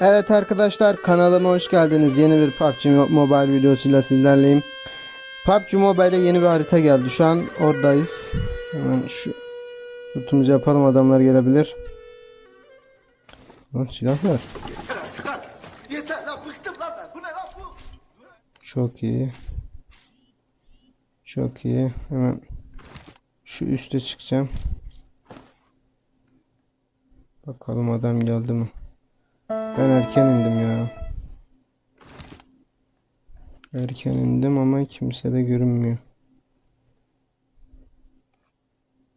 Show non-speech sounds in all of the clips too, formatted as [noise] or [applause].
Evet arkadaşlar kanalıma hoş geldiniz. Yeni bir PUBG Mobile videosuyla sizlerleyim. PUBG Mobile'e yeni bir harita geldi. Şu an oradayız. Hemen şu tutumuzu yapalım adamlar gelebilir. Lan silah var. Çok iyi. Çok iyi. Hemen şu üste çıkacağım. Bakalım adam geldi mi? Ben erken indim ya. Erken indim ama kimse de görünmüyor.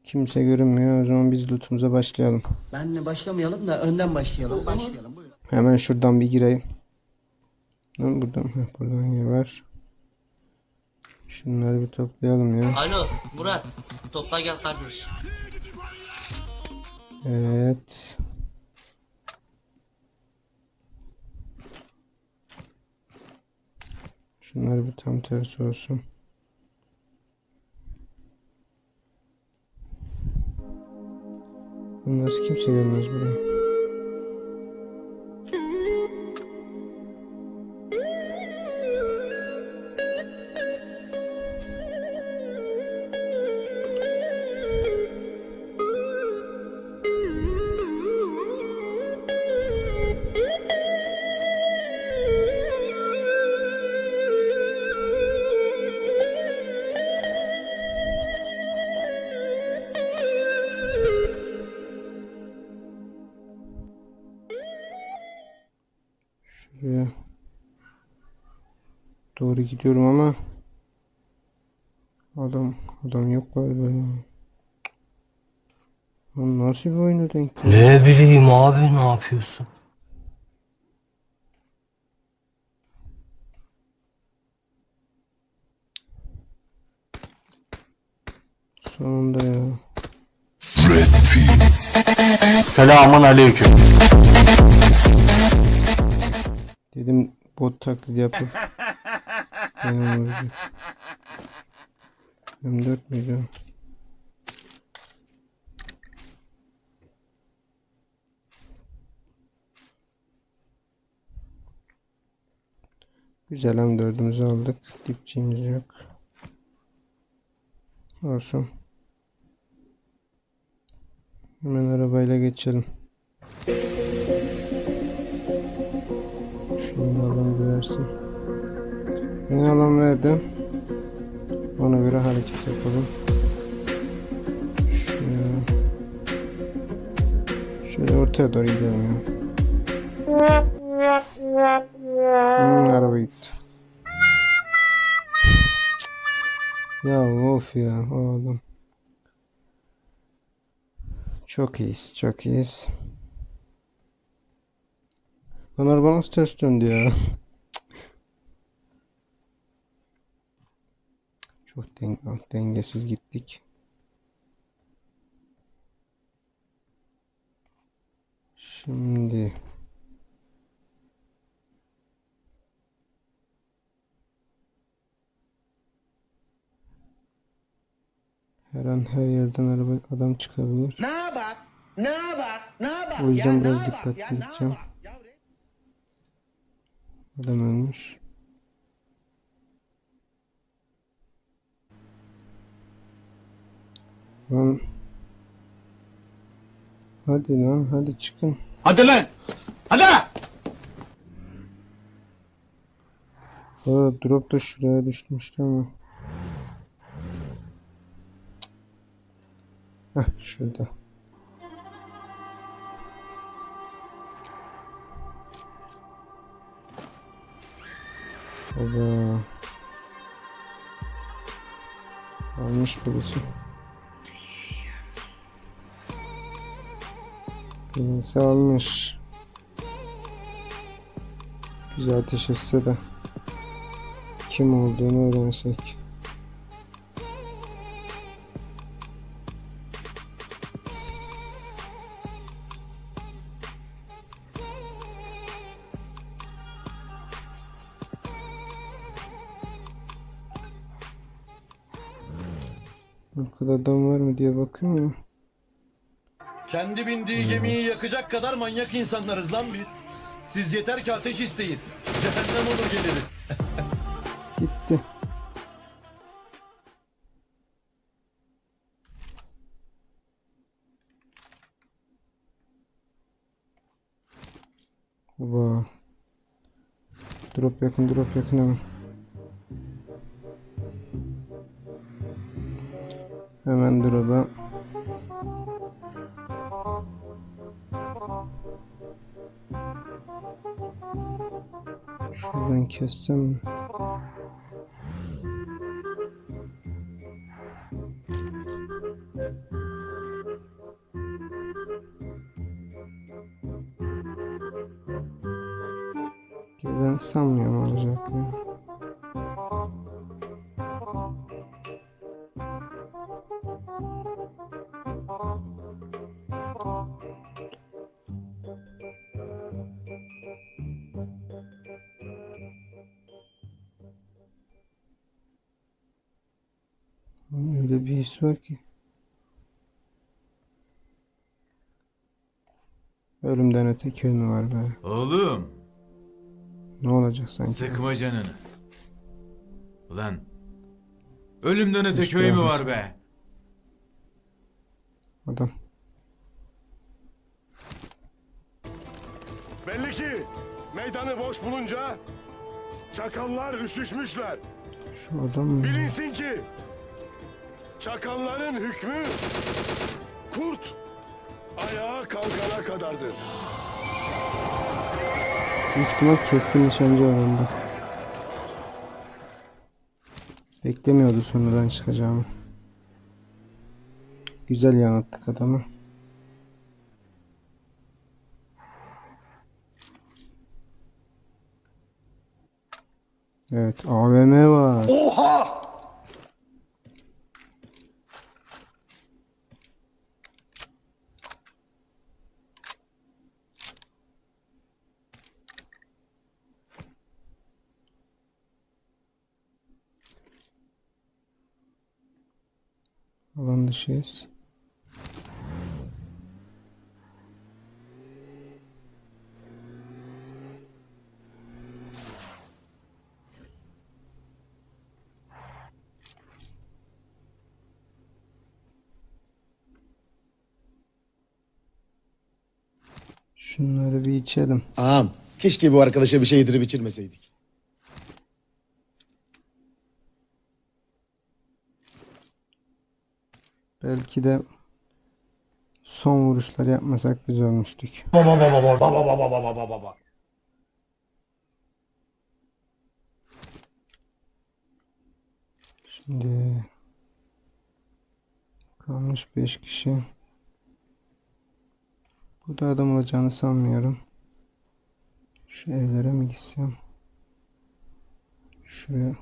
Kimse görünmüyor. O zaman biz lootumuza başlayalım. Benle başlamayalım da önden başlayalım. Başlayalım buyurun. Hemen şuradan bir gireyim. Lan buradan, buradan yer var. Şunları bir toplayalım ya. Alo Murat topla gel kardeş. Evet. Şunlar bir tam tersi olsun. Nasıl kimse gelmez buraya? Doğru gidiyorum ama adam adam yok galiba ya. Lan nasıl bir oyuna denk geldi? Ne bileyim abi ne yapıyorsun? Sonunda ya. Selamun aleyküm. Dedim bot taklidi yapıp [laughs] Vuracak. M4 müydü? o? Güzel M4'ümüzü aldık. Dipçiğimiz yok. Olsun. Hemen arabayla geçelim. Şunu alan bir Yeni alan verdim. Ona göre hareket yapalım. Şöyle, şöyle ortaya doğru gidelim ya. Hmm, araba gitti. Ya of ya oğlum. Çok iyiyiz, çok iyiyiz. Lan araba nasıl ters döndü ya? Çok den dengesiz gittik. Şimdi her an her yerden araba adam çıkabilir. Ne bak? Ne bak? Ne bak? O yüzden Ya biraz dikkatli gideceğim. Adam ölmüş. Lan. Hadi lan hadi çıkın. Hadi lan. Hadi. Aa, drop da şuraya düşmüştü ama. Heh şurada. Baba. Almış birisi. Yenisi almış. Güzel ateş etse de kim olduğunu öğrensek. Bu kadar adam var mı diye bakıyorum ya. Kendi bindiği gemiyi yakacak kadar manyak insanlarız lan biz. Siz yeter ki ateş isteyin. Cehennem olur geliriz. [laughs] Gitti. Oba. Drop yakın, drop yakın hemen. Hemen drop'a. Kessem mi? Gelen sanmıyorum olacak ya. His var ki. Ölümden öte köy mü var be? Oğlum, Ne olacak sanki? sıkma canını. Ulan, ölümden öte Hiç köy mü var be? Adam. Belli ki meydanı boş bulunca çakallar üşüşmüşler. Şu adam mı? Bilinsin ki çakalların hükmü kurt ayağa kalkana kadardır. Büyük ihtimal keskin nişancı oranında. Beklemiyordu sonradan çıkacağımı. Güzel yanılttık adamı. Evet AVM var. Oha! Alan. Şunları bir içelim. Ağam, keşke bu arkadaşa bir şey yedirip içirmeseydik. Belki de son vuruşlar yapmasak biz ölmüştük. Şimdi kalmış 5 kişi. Burada adam olacağını sanmıyorum. Şu evlere mi gitsem? Şuraya.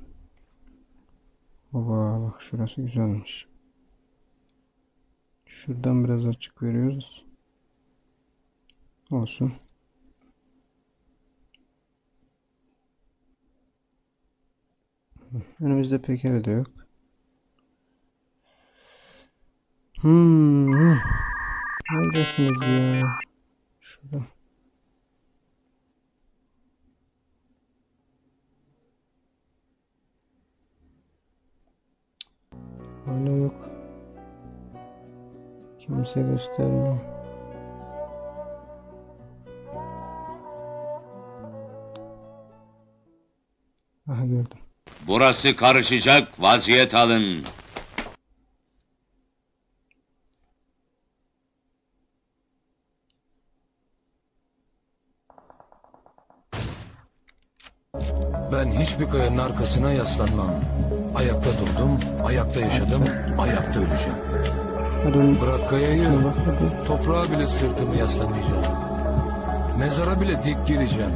Baba bak şurası güzelmiş. Şuradan biraz açık veriyoruz. Olsun. Önümüzde pek ev de yok. Hmm. Neredesiniz ya? Şurada. Kimse göstermiyor. Aha gördüm. Burası karışacak, vaziyet alın. Ben hiçbir kayanın arkasına yaslanmam. Ayakta durdum, ayakta yaşadım, ayakta öleceğim. Onu Bırak kayayı, toprağa bile sırtımı yaslamayacağım. Mezara bile dik gireceğim.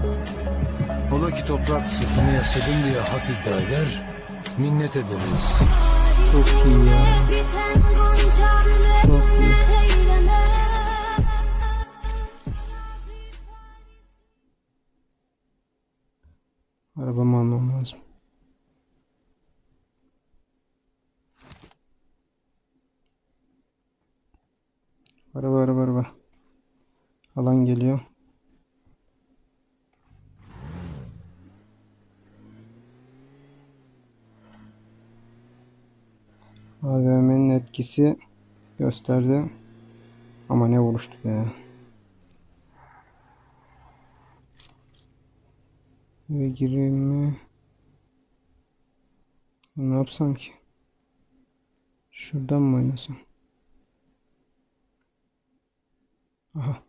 Ola ki toprak sırtımı yasladım diye hak iddia eder, minnet ederiz. Çok iyi ya. Çok iyi. Araba araba araba. Alan geliyor. AVM'nin etkisi gösterdi. Ama ne vuruştu be. Eve gireyim mi? Ne yapsam ki? Şuradan mı oynasam? Aha.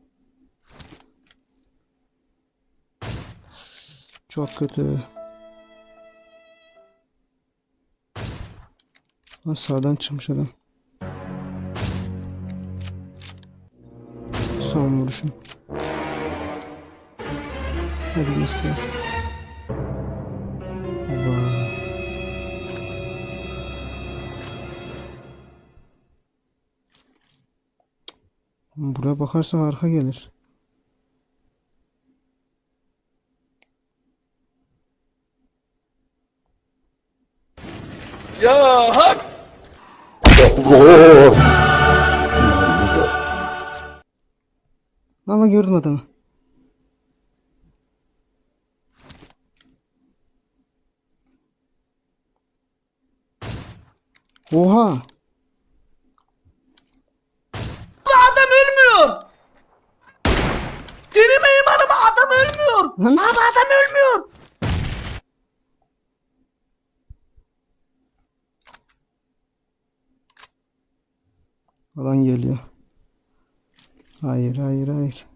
Çok kötü. Ha, sağdan çıkmış adam. Son vuruşum. Hadi göster. Buraya bakarsam arka gelir. Valla gördüm adamı. Oha! Adam ölmüyor. Denemeyin araba adam ölmüyor. Lan Abi adam ölmüyor. alan geliyor. Hayır hayır hayır.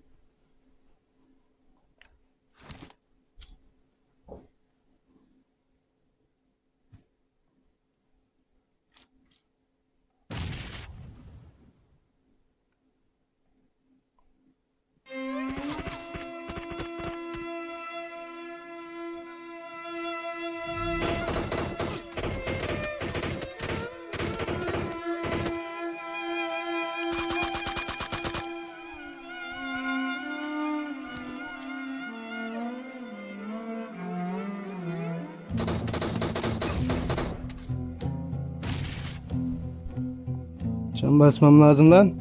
Can basmam lazım lan.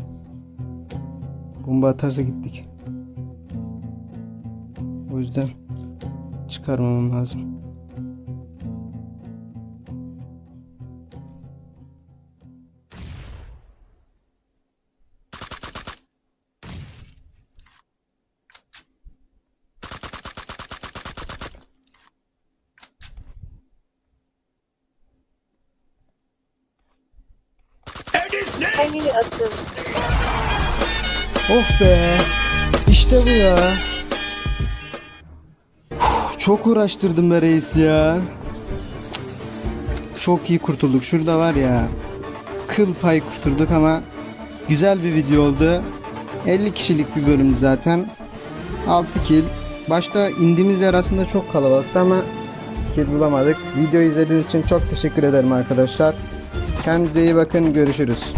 Bomba atarsa gittik. O yüzden çıkarmamam lazım. Oh be. İşte bu ya. Çok uğraştırdım be reis ya. Çok iyi kurtulduk. Şurada var ya. Kıl pay kurtulduk ama güzel bir video oldu. 50 kişilik bir bölüm zaten. 6 kill. Başta indiğimiz yer aslında çok kalabalıktı ama kill bulamadık. Videoyu izlediğiniz için çok teşekkür ederim arkadaşlar. Kendinize iyi bakın. Görüşürüz.